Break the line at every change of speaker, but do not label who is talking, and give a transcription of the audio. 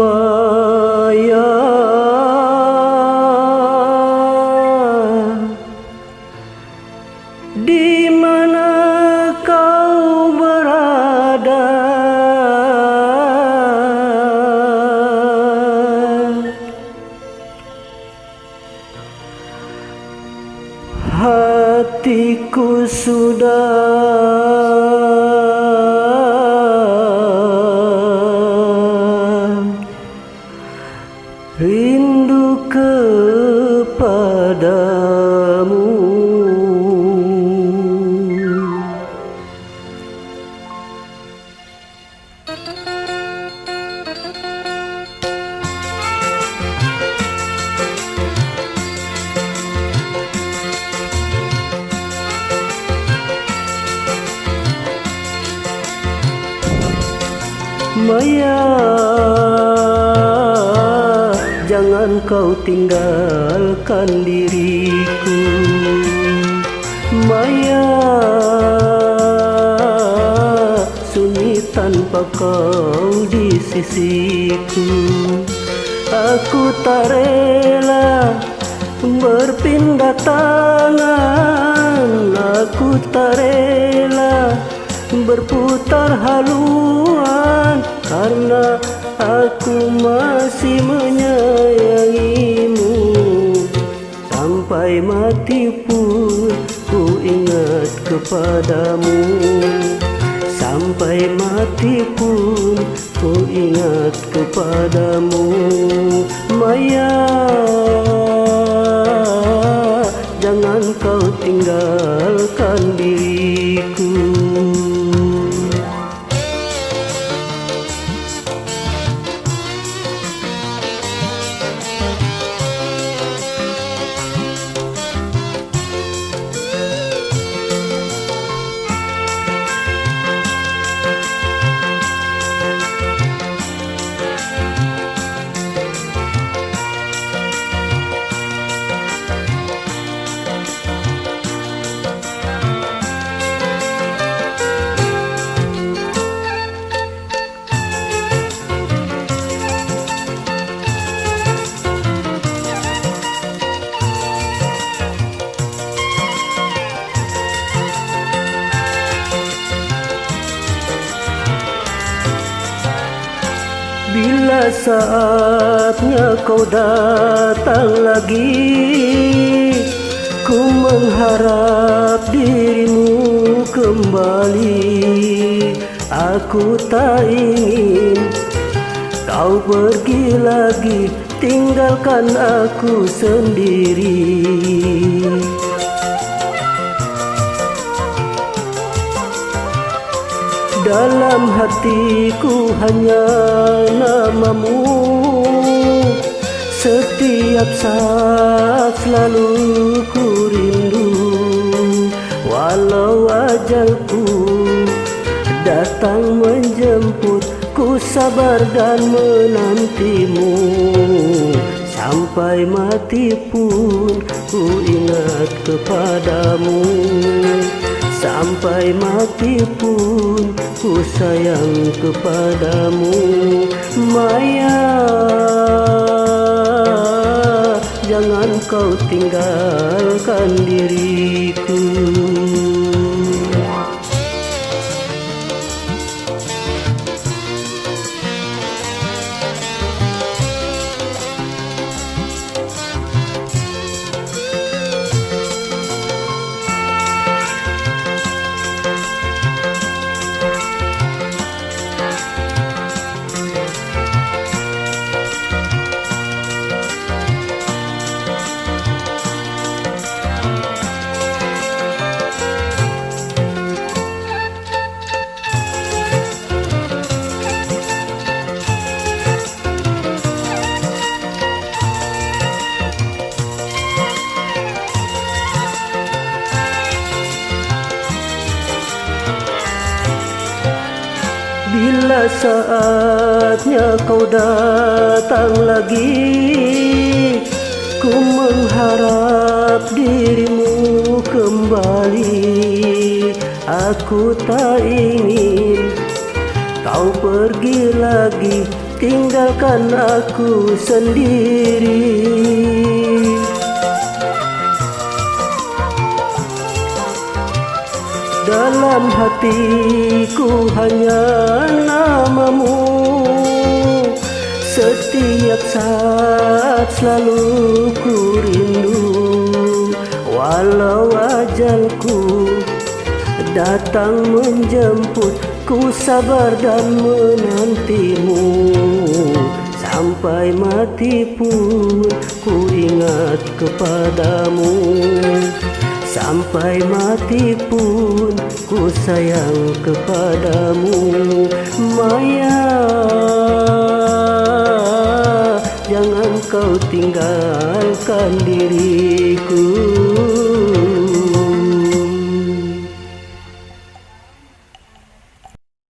Maya Hatiku sudah rindu kepadamu Maya. Jangan kau tinggalkan diriku Maya. Sunyi tanpa kau di sisiku. Aku tak rela berpindah tangan. Aku tak rela berputar haluan Karena aku masih menyayangimu Sampai mati pun ku ingat kepadamu. Sampai mati pun ku ingat kepadamu. Maya Jangan kau tinggalkan Bila saatnya kau datang lagi Ku mengharap dirimu kembali. Aku tak ingin kau pergi lagi Tinggalkan aku sendiri. Dalam hatiku hanya Setiap saat selalu ku rindu Walau ajalku datang menjemput Ku sabar dan menantimu. Sampai mati pun ku ingat kepadamu. Sampai mati pun ku sayang kepadamu. Maya Jangan kau tinggalkan diriku Bila saatnya kau datang lagi Ku mengharap dirimu kembali. Aku tak ingin kau pergi lagi Tinggalkan aku sendiri. Dalam hatiku hanya Setiap saat selalu ku rindu. Walau ajalku datang menjemput Ku sabar dan menantimu. Sampai mati pun ku ingat kepadamu. Sampai mati pun ku sayang kepadamu. Maya kau tinggalkan diriku